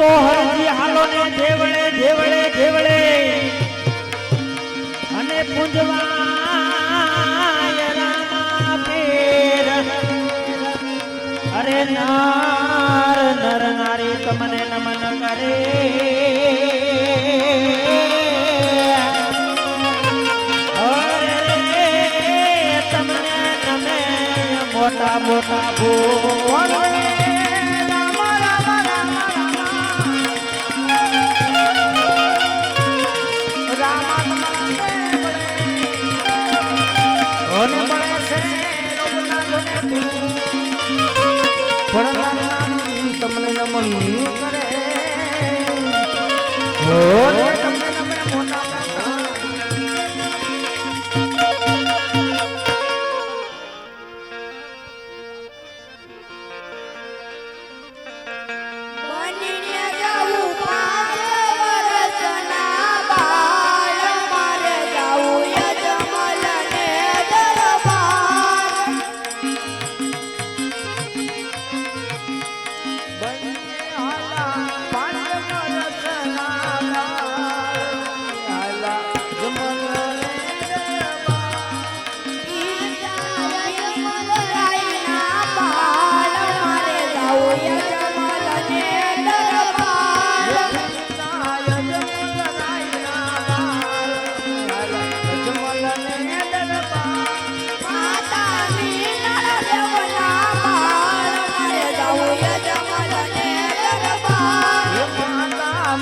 તો હરજી હાલો ને દેવળે દેવળે દેવળે અને પૂંજવા પેર અરે નાર, નર નારી તમને નમન કરે. મોટા મોટા ભૂ ભણનાર તમને નમન કરે.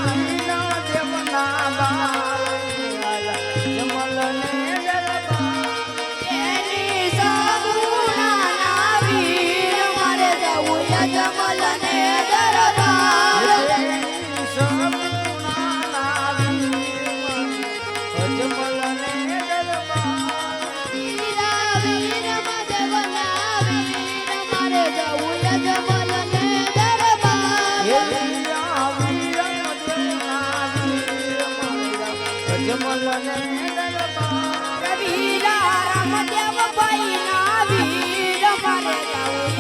Thank you. કબીરા રામદેવ ભાઈ ના વીર મારે જાઉં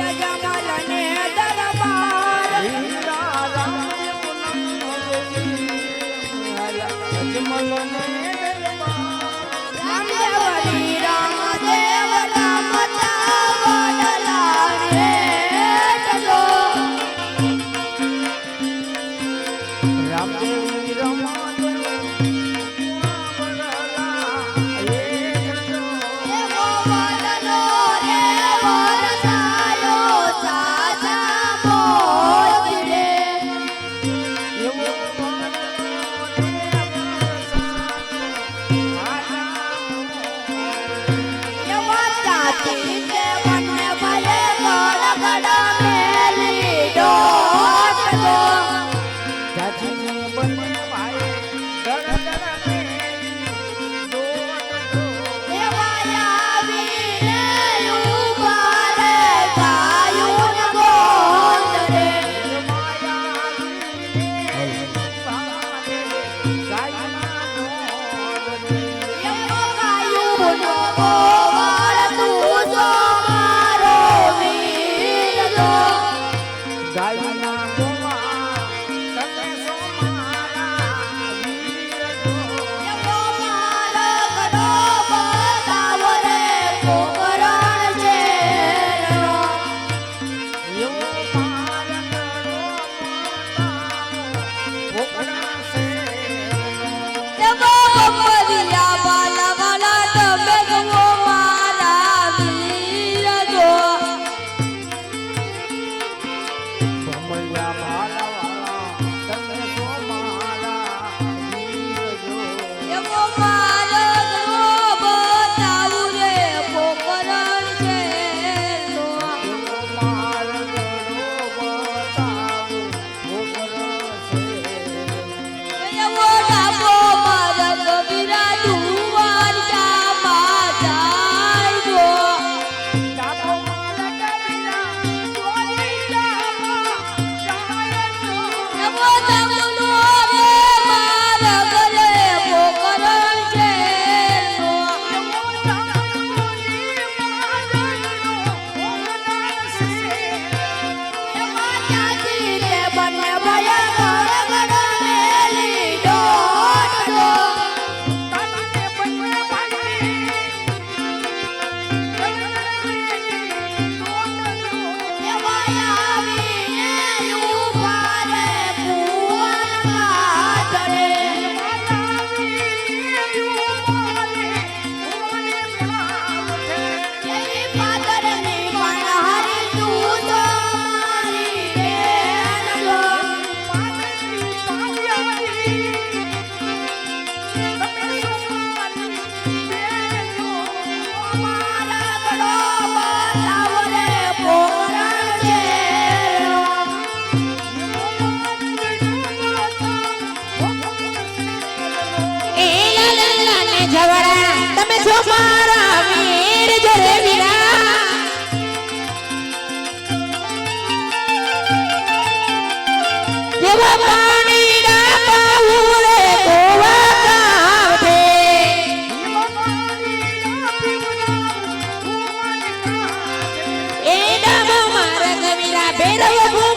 Mira,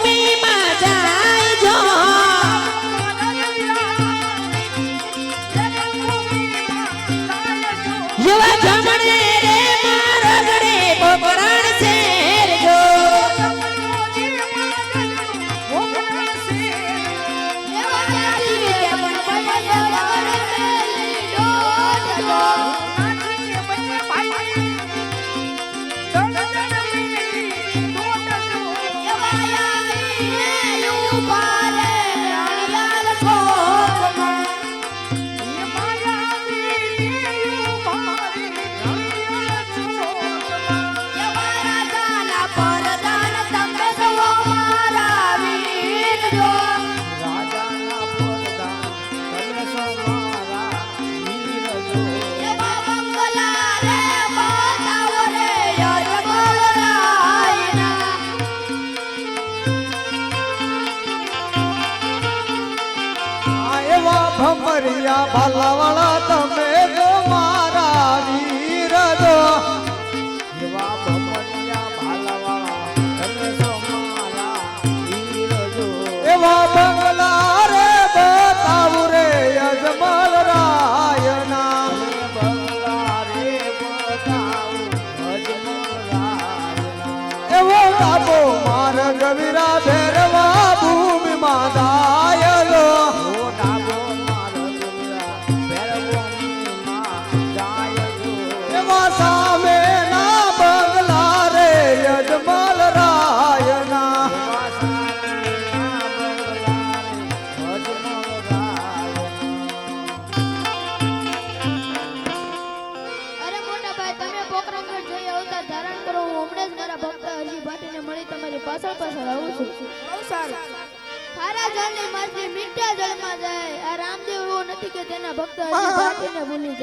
ડમરિયા ભાલાવાળા તમે રહું છું. બહુ સારું. ખારા જળની મરજી મીઠા જળમાં જાય. આ રામદેવ એવો નથી કે તેના ભક્ત ભૂલી જાય.